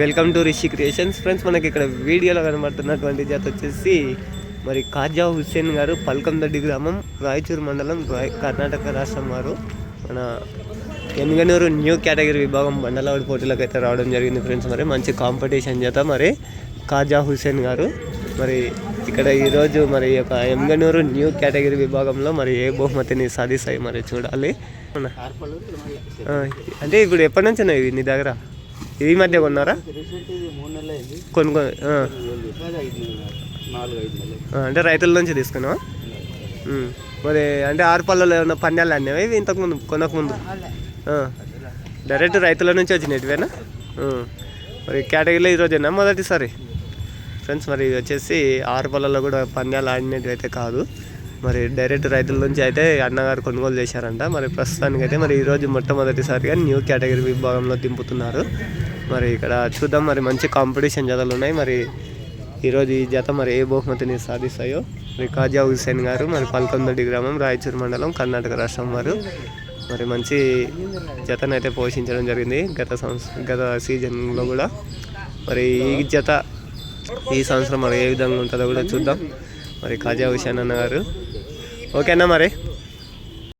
Welcome to Rishi creations friends మనకి ఇక్కడ వీడియోలో కనబడుతున్నటువంటి జత వచ్చేసి మరి కాజా హుస్సేన్ గారు పల్కందొడ్డి గ్రామం రాయచూరు మండలం కర్ణాటక రాష్ట్రం వారు. మన ఎనగనూరు న్యూ కేటగిరీ విభాగం బండలవాడి పోటీలకు అయితే రావడం జరిగింది ఫ్రెండ్స్. మరి మంచి కాంపిటీషన్ చేత మరి కాజా హుస్సేన్ గారు. మరి ఇక్కడ ఈరోజు మరి ఈ యొక్క ఎమ్గనూరు న్యూ కేటగిరీ విభాగంలో మరి ఏ బహుమతిని సాధిస్తాయి మరి చూడాలి. అంటే ఇప్పుడు ఎప్పటి నుంచి ఉన్నాయి నీ దగ్గర? ఈ మధ్య కొన్నారా? కొన్ని అంటే రైతుల నుంచి తీసుకున్నావా. మరి అంటే ఆరు పళ్ళలో ఏమన్నా పందాలు అన్నావా ఇవి ఇంతకుముందు కొనకముందు. డైరెక్ట్ రైతుల నుంచి వచ్చినట్టువేనా. మరి కేటగిరీలో ఈరోజేనా మొదటిసారి? ఫ్రెండ్స్ మరి ఇది వచ్చేసి ఆరు పళ్ళలో కూడా పందాలు ఆడినట్టు అయితే కాదు. మరి డైరెక్ట్ రైతుల నుంచి అయితే అన్నగారు కొనుగోలు చేశారంట. మరి ప్రస్తుతానికి అయితే మరి ఈరోజు మొట్టమొదటిసారిగా న్యూ కేటగిరీ విభాగంలో దింపుతున్నారు. మరి ఇక్కడ చూద్దాం మరి మంచి కాంపిటీషన్ జతలు ఉన్నాయి. మరి ఈరోజు ఈ జత మరి ఏ బహుమతిని సాధిస్తాయో? మరి కాజా హుసేన్ గారు మరి పల్కొందొడ్డి గ్రామం రాయచూరు మండలం కర్ణాటక రాష్ట్రం వారు మరి మంచి జతనైతే పోషించడం జరిగింది గత సంవత్సరం గత సీజన్లో కూడా. మరి ఈ జత ఈ సంవత్సరం మరి ఏ విధంగా ఉంటుందో కూడా చూద్దాం. మరి కాజా హుసేన్ అన్న గారు. ఓకేనా మరి?